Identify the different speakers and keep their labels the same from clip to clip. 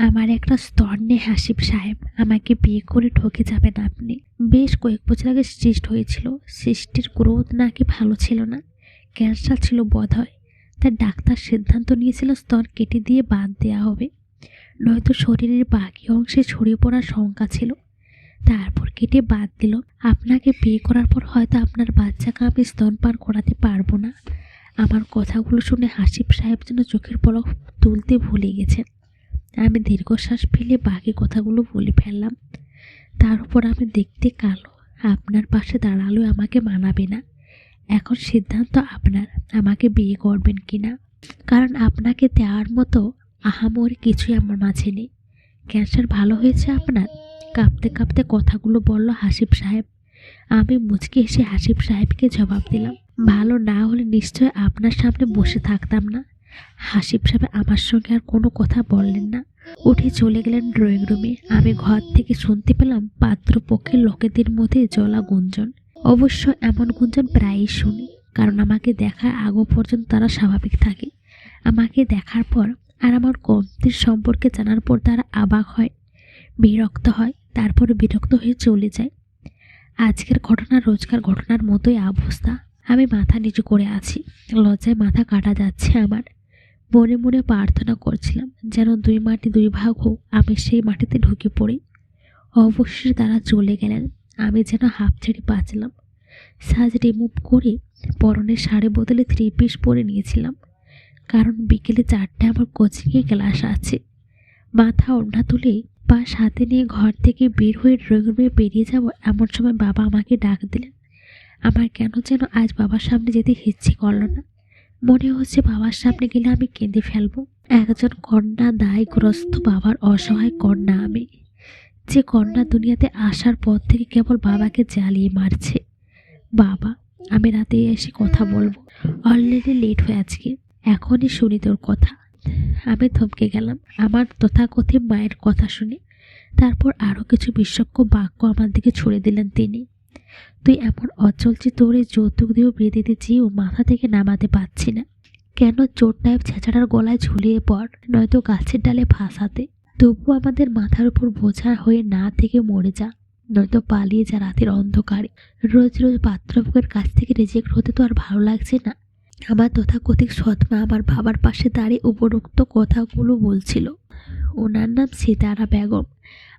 Speaker 1: আমার একটা স্তর নেই, হাসিব সাহেব। আমাকে বিয়ে করে ঠকে যাবেন আপনি। বেশ কয়েক বছর আগে সৃষ্ট হয়েছিল। সৃষ্টির গ্রোথ নাকি ভালো ছিল না। ক্যান্সার ছিল বোধ হয়। তার ডাক্তার সিদ্ধান্ত নিয়েছিল স্তর কেটে দিয়ে বাদ দেওয়া হবে। নয়তো শরীরের বাকি অংশে ছড়িয়ে পড়ার শঙ্কা ছিল। তারপর কেটে বাদ দিল। আপনাকে বিয়ে করার পর হয়তো আপনার বাচ্চাকে আমি স্তনপান করাতে পারব না। আমার কথাগুলো শুনে হাসিব সাহেব যেন চোখের পলক তুলতে ভুলে গেছেন। আমি দীর্ঘশ্বাস ফেলে বাকি কথাগুলো বলে ফেললাম। তার উপর আমি দেখতে কালো। আপনার পাশে দাঁড়ালেও আমাকে মানাবে না। এখন সিদ্ধান্ত আপনার। আমাকে বিয়ে করবেন কি না কারণ আপনাকে দেওয়ার মতো আহামরি কিছুই আমার মাঝে নেই। ক্যান্সার ভালো হয়েছে আপনার? কাঁপতে কাঁপতে কথাগুলো বলল হাসিব সাহেব। আমি মুচকে এসে হাসিব সাহেবকে জবাব দিলাম। ভালো না হলে নিশ্চয় আপনার সামনে বসে থাকতাম না। হাসিব সাহেব আমার সঙ্গে আর কোনো কথা বললেন না। উঠে চলে গেলেন ড্রয়িং রুমে। আমি ঘর থেকে শুনতে পেলাম পাত্রপক্ষের লোকেদের মধ্যে জলা গুঞ্জন। অবশ্য এমন গুঞ্জন প্রায়ই শুনি, কারণ আমাকে দেখার আগো পর্যন্ত তারা স্বাভাবিক থাকে। আমাকে দেখার পর আর আমার কমতির সম্পর্কে জানার পর তারা অবাক হয়, বিরক্ত হয়, তারপরে বিরক্ত হয়ে চলে যায়। আজকের ঘটনা রোজকার ঘটনার মতোই অবস্থা। আমি মাথা নিচু করে আছি, লজ্জায় মাথা কাটা যাচ্ছে আমার। মনে মনে প্রার্থনা করছিলাম যেন দুই মাটি দুই ভাগ হোক, আমি সেই মাটিতে ঢুকে পড়ি। অবশ্যই তারা চলে গেলেন। আমি যেন হাফ ছেড়ে বাঁচলাম। সাজ রিমুভ করে পরনের শাড়ি বদলে থ্রি পিস পরে নিয়েছিলাম। কারণ বিকেলে চারটে আমার কোচিংয়ে ক্লাস আছে। মাথা ওড়না তুলে পা সাথে নিয়ে ঘর থেকে বের হয়ে ড্রয়িং রুমে বেরিয়ে যাব এমন সময় বাবা আমাকে ডাক দিলেন। আমার কেন যেন আজ বাবার সামনে যেতে ইচ্ছে করল না। মনে হচ্ছে বাবার সামনে গেলে আমি কেঁদে ফেলব। একজন কন্যা দায়গ্রস্ত বাবার অসহায় কন্যা আমি। যে কন্যা দুনিয়াতে আসার পর থেকে কেবল বাবাকে জ্বালিয়ে মারছে। বাবা, আমি রাতে এসে কথা বলব। অলরেডি লেট হয়ে আজকে। এখনই শুনি তোর কথা। আমি থমকে গেলাম। আমার তথাকথিত মায়ের কথা শুনে। তারপর আরও কিছু বিশ্বজ্ঞ বাক্য আমার দিকে ছুড়ে দিলেন তিনি। তুই এমন অচল যে যৌতুক দিয়েও বিয়ে দিতে চেয়েও মাথা থেকে নামাতে পারছি না। কেন চোর টাইপ ছেঁচাটার গলায় ঝুলিয়ে পড়, নয়তো গাছের ডালে ফাঁসাতে? তবু আমাদের মাথার উপর বোঝা হয়ে না থেকে মরে যা, নয়তো পালিয়ে যা রাতের অন্ধকারে। রোজ রোজ পাত্রভোগের কাছ থেকে রেজেক্ট হতে তো আর ভালো লাগছে না। আমার তথাকথিত সৎমা আমার বাবার পাশে দাঁড়িয়ে উপরোক্ত কথাগুলো বলছিল। ওনার নাম সীতারা বেগম।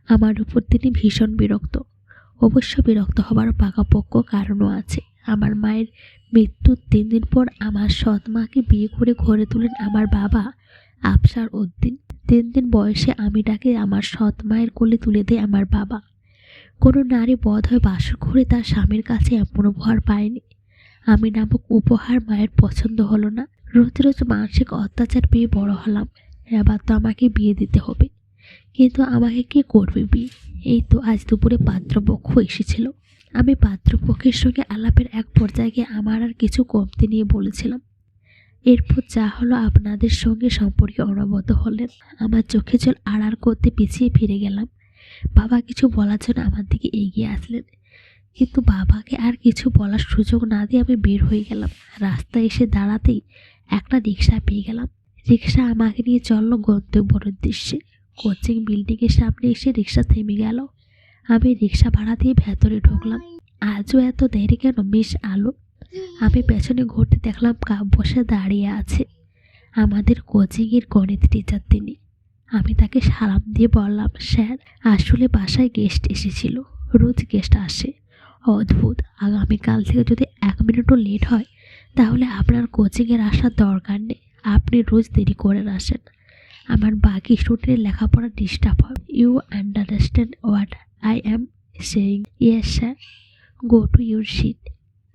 Speaker 1: আমার উপর তিনি ভীষণ বিরক্ত। অবশ্য বিরক্ত হবার পাকাপোক্ত কারণও আছে। আমার মায়ের মৃত্যুর তিন দিন পর আমার সৎ মাকে বিয়ে করে ঘরে তুলেন আমার বাবা আফসার উদ্দিন। তিন দিন বয়সে আমি ডাকে আমার সৎ মায়ের কোলে তুলে দেয় আমার বাবা। কোনো নারী বধ হয়ে বাসর ঘুরে তার স্বামীর কাছে এমন উপহার পায়নি। আমি নামক উপহার মায়ের পছন্দ হলো না। রোজ রোজ মানসিক অত্যাচার পেয়ে বড় হলাম। এবার তো আমাকে বিয়ে দিতে হবে। কিন্তু আমাকে কে করবে বিয়ে? এই তো আজ দুপুরে পাত্রপক্ষ এসেছিল। আমি পাত্রপক্ষের সঙ্গে আলাপের এক পর্যায়ে আমার আর কিছু কমতি নিয়ে বলেছিলাম। এরপর যা হলো আপনাদের সঙ্গে সম্পর্কে অনবত হলেন। আমার চোখে জল আড়ার করতে পিছিয়ে ফিরে গেলাম। বাবা কিছু বলার জন্য আমার দিকে এগিয়ে আসলেন। কিন্তু বাবাকে আর কিছু বলার সুযোগ না দিয়ে আমি বের হয়ে গেলাম। রাস্তায় এসে দাঁড়াতেই একটা রিক্সা পেয়ে গেলাম। রিক্সা আমাকে নিয়ে চলল গন্তব্যর উদ্দেশ্যে। কোচিং বিল্ডিংয়ের সামনে এসে রিক্সা থেমে গেল। আমি রিক্সা ভাড়া দিয়ে ভেতরে ঢুকলাম। আজও এত দেরি কেন বেশ আলো? আমি পেছনে ঘুরতে দেখলাম বসে দাঁড়িয়ে আছে আমাদের কোচিংয়ের গণিত টিচার তিনি। আমি তাকে সালাম দিয়ে বললাম, স্যার, আসলে বাসায় গেস্ট এসেছিল। রোজ গেস্ট আসে। অদ্ভুত, আগামীকাল থেকে যদি এক মিনিটও লেট হয়, তাহলে আপনার কোচিংয়ের আসার দরকার নেই। আপনি রোজ দেরি করে আসেন। আমার বাকি স্টুডেন্টের লেখাপড়া ডিস্টার্ব হয়। You understand what I am saying yes sir go to your seat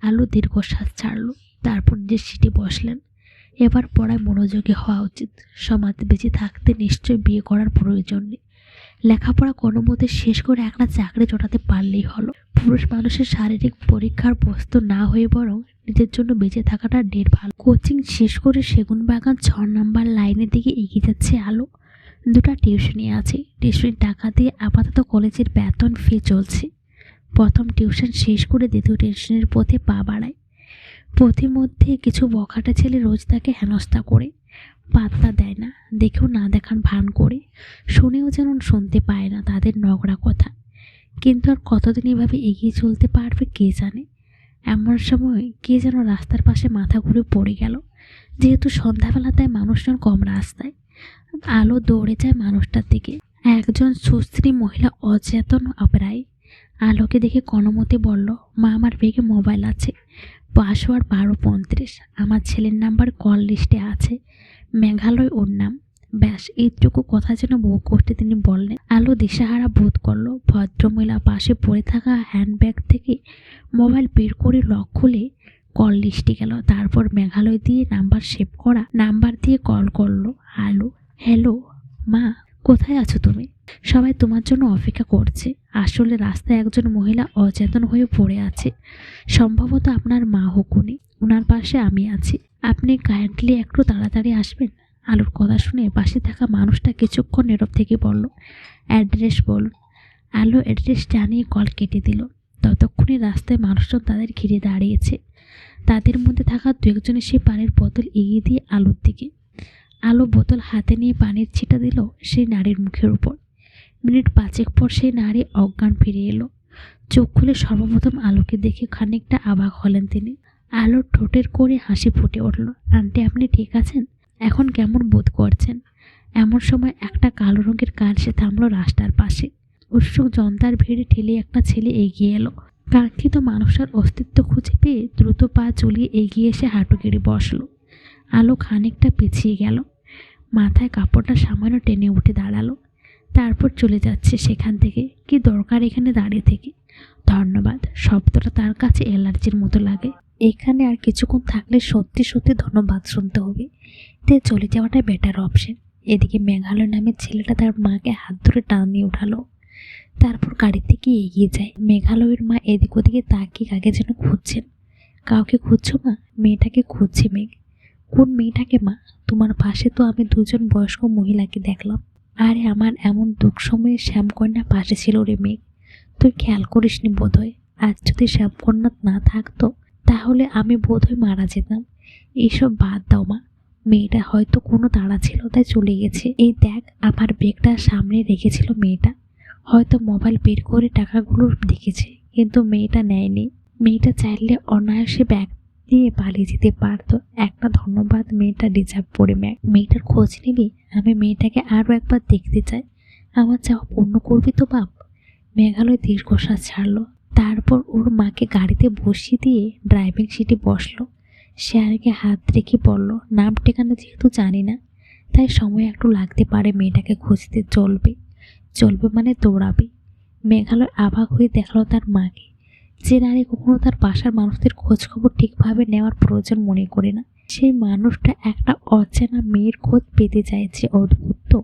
Speaker 1: আলু দীর্ঘশ্বাস ছাড়লো। তারপর নিজের সিটে বসলেন, এবার পড়ায় মনোযোগী হওয়া উচিত। সমাজ বেঁচে থাকতে নিশ্চয়ই বিয়ে করার প্রয়োজন নেই। লেখাপড়া কোনো মতে শেষ করে একটা চাকরি জোটাতে পারলেই হলো। পুরুষ মানুষের শারীরিক পরীক্ষার প্রস্তুত না হয়ে বরং নিজের জন্য বেঁচে থাকাটা ঢের ভালো। কোচিং শেষ করে সেগুন বাগান ছ নাম্বার লাইনের দিকে এগিয়ে যাচ্ছে আলো। দুটো টিউশনি আছে। টিউশনির টাকা দিয়ে আপাতত কলেজের বেতন ফি চলছে। প্রথম টিউশন শেষ করে দ্বিতীয় টিউশনের পথে পা বাড়ায়। পথিমধ্যে কিছু বখাটে ছেলে রোজ তাকে হেনস্থা করে। পাত্তা দেয় না। দেখেও না দেখান ভান করে। শুনেও যেন শুনতে পায় না তাদের নগড়া কথা। কিন্তু আর কতদিন এভাবে এগিয়ে চলতে পারবে কে জানে? এমন সময় কে যেন রাস্তার পাশে মাথা ঘুরে পড়ে গেল। যেহেতু সন্ধ্যাবেলা তাই মানুষজন কম রাস্তায়। আলো দৌড়ে যায় মানুষটার দিকে। একজন সুস্ত্রী মহিলা অচেতন অপরায়। আলোকে দেখে কনমতে বলল, মা, আমার বেগে মোবাইল আছে। পাসওয়ার্ড বারো পঁয়ত্রিশ। আমার ছেলের নাম্বার কল লিস্টে আছে। মেঘালয় ওর নাম। ব্যাস, এইটুকু কথা যেন বহু কষ্টে তিনি বললেন। আলো দিশাহারা বোধ করল, ভদ্রমহিলা পাশে পড়ে থাকা হ্যান্ডব্যাগ থেকে মোবাইল বের করে লক খুলে কল লিস্টে গেল। তারপর মেঘালয় দিয়ে নাম্বার সেভ করা, নাম্বার দিয়ে কল করল। আলো, হ্যালো, মা, কোথায় আছো তুমি? সবাই তোমার জন্য অপেক্ষা করছে। আসলে রাস্তায় একজন মহিলা অচেতন হয়ে পড়ে আছে। সম্ভবত আপনার মা হকুনি। ওনার পাশে আমি আছি। আপনি কাইন্ডলি একটু তাড়াতাড়ি আসবেন। আলুর কথা শুনে পাশে থাকা মানুষটা কিছুক্ষণ নীরব থেকে বলল, অ্যাড্রেস বলুন। আলো অ্যাড্রেস জানিয়ে কল কেটে দিল। ততক্ষণে রাস্তায় মানুষজন তাদের ঘিরে দাঁড়িয়েছে। তাদের মধ্যে থাকা দু একজনের সে পানির বোতল এগিয়ে দিয়ে আলোর দিকে। আলো বোতল হাতে নিয়ে পানির ছিটা দিল সেই নারীর মুখের উপর। মিনিট পাঁচেক পর সেই নারী অজ্ঞান ফিরে এলো। চোখ খুলে সর্বপ্রথম আলোকে দেখে খানিকটা অবাক হলেন তিনি। আলোর ঠোঁটের করে হাসি ফুটে উঠল। আন্টি, আপনি ঠিক আছেন? এখন কেমন বোধ করছেন? এমন সময় একটা কালো রঙের কার সে থামলো রাস্তার পাশে। উৎসুক জনতার ভিড়ে ঠেলে একটা ছেলে এগিয়ে এলো। কাঙ্ক্ষিত মানুষের অস্তিত্ব খুঁজে পেয়ে দ্রুত পা চলিয়ে এগিয়ে এসে হাঁটু গেড়ে বসল। আলো খানিকটা পিছিয়ে গেল। মাথায় কাপড়টা সামান্য টেনে উঠে দাঁড়াল। তারপর চলে যাচ্ছে সেখান থেকে। কি দরকার এখানে দাঁড়িয়ে থেকে? ধন্যবাদ, শব্দটা তার কাছে অ্যালার্জির মতো লাগে। এখানে আর কিছুক্ষণ থাকলে সত্যি সত্যি ধন্যবাদ শুনতে হবে। তে চলে যাওয়াটাই বেটার অপশন এদিকে মেঘালয় নামের ছেলেটা তার মাকে হাত ধরে টান নিয়ে উঠালো। তারপর গাড়ি থেকে এগিয়ে যায়। মেঘালয়ের মা এদিক ওদিকে তাকিয়ে কাকে যেন খুঁজছেন। কাউকে খুঁজছো মা? মেয়েটাকে খুঁজছে মেঘ। কোন মেয়েটাকে মা? তোমার পাশে তো আমি দুজন বয়স্ক মহিলাকে দেখলাম। আরে আমার এমন দুঃখ সময়ে শ্যামকন্যা পাশে ছিল রে মেঘ। তুই খেয়াল করিসনি বোধহয়? আজ যদি শ্যামকন্যা না থাকতো, তাহলে আমি বোধহয় মারা যেতাম। এইসব বাদ দাও মা। মেয়েটা হয়তো কোনো তাড়া ছিল তাই চলে গেছে। এই দেখ, আমার বেগটা সামনে রেখেছিল মেয়েটা। হয়তো মোবাইল বের করে টাকাগুলো দেখেছে, কিন্তু মেয়েটা নেয়নি। মেয়েটা চাইলে অনায়াসে ব্যাগ দিয়ে পালিয়ে যেতে পারতো। একটা ধন্যবাদ মেয়েটা ডিজার্ভ করে মেয়েটার খোঁজ নিবি? আমি মেয়েটাকে আরও একবার দেখতে চাই। আমার চাওয়া পূর্ণ করবি তো, বাপ? মেঘালয় দীর্ঘশ্বাস ছাড়লো। তারপর ওর মাকে গাড়িতে বসিয়ে দিয়ে ড্রাইভিং সিটে বসল। শেয়ারকে হাত রেখে বলল, নাম ঠিকানা যেহেতু জানি না, তাই সময় একটু লাগতে পারে মেয়েটাকে খুঁজতে। চলবে। চলবে মানে দৌড়াবে। মেঘালয় অবাক হয়ে দেখল তার মাকে। যে নারী কখনো তার বাসার মানুষদের খোঁজখবর ঠিকভাবে নেওয়ার প্রয়োজন মনে করে না। সেই মানুষটা একটা অচেনা মেয়ের খোঁজ পেতে চাইছে অদ্ভুত তো।